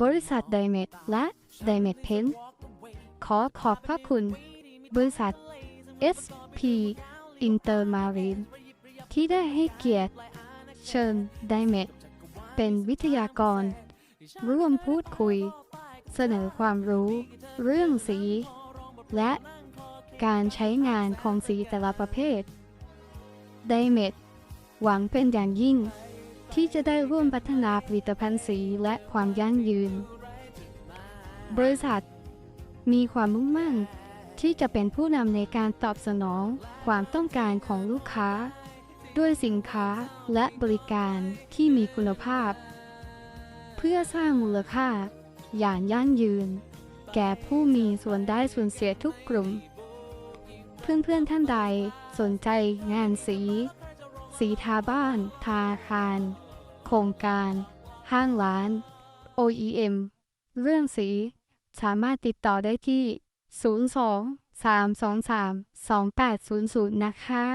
บริษัทไดเม t และไดเม t เพนขอขอบพระคุณ บริษัท SP Intermarine ที่ได้ให้เกียรติ เชิญไดเม t เป็นวิทยากร ร่วมพูดคุย เสนอความรู้ เรื่องสี และการใช้งานของสีแต่ละประเภทไดเม t หวังเป็นอย่างยิ่ง ที่จะได้ร่วมพัฒนาผลิตภัณฑ์สีและความยั่งยืน บริษัท มีความมุ่งมั่น ที่จะเป็นผู้นำในการตอบสนองความต้องการของลูกค้า ด้วยสินค้าและบริการที่มีคุณภาพ เพื่อสร้างมูลค่า อย่างยั่งยืน แก่ผู้มีส่วนได้ส่วนเสียทุกกลุ่ม เพื่อนๆท่านใดสนใจงานสี สีทาบ้าน ทาคาร โครงการ ห้างร้าน OEM เรื่องสี สามารถติดต่อได้ที่ 02 323 2800 นะคะ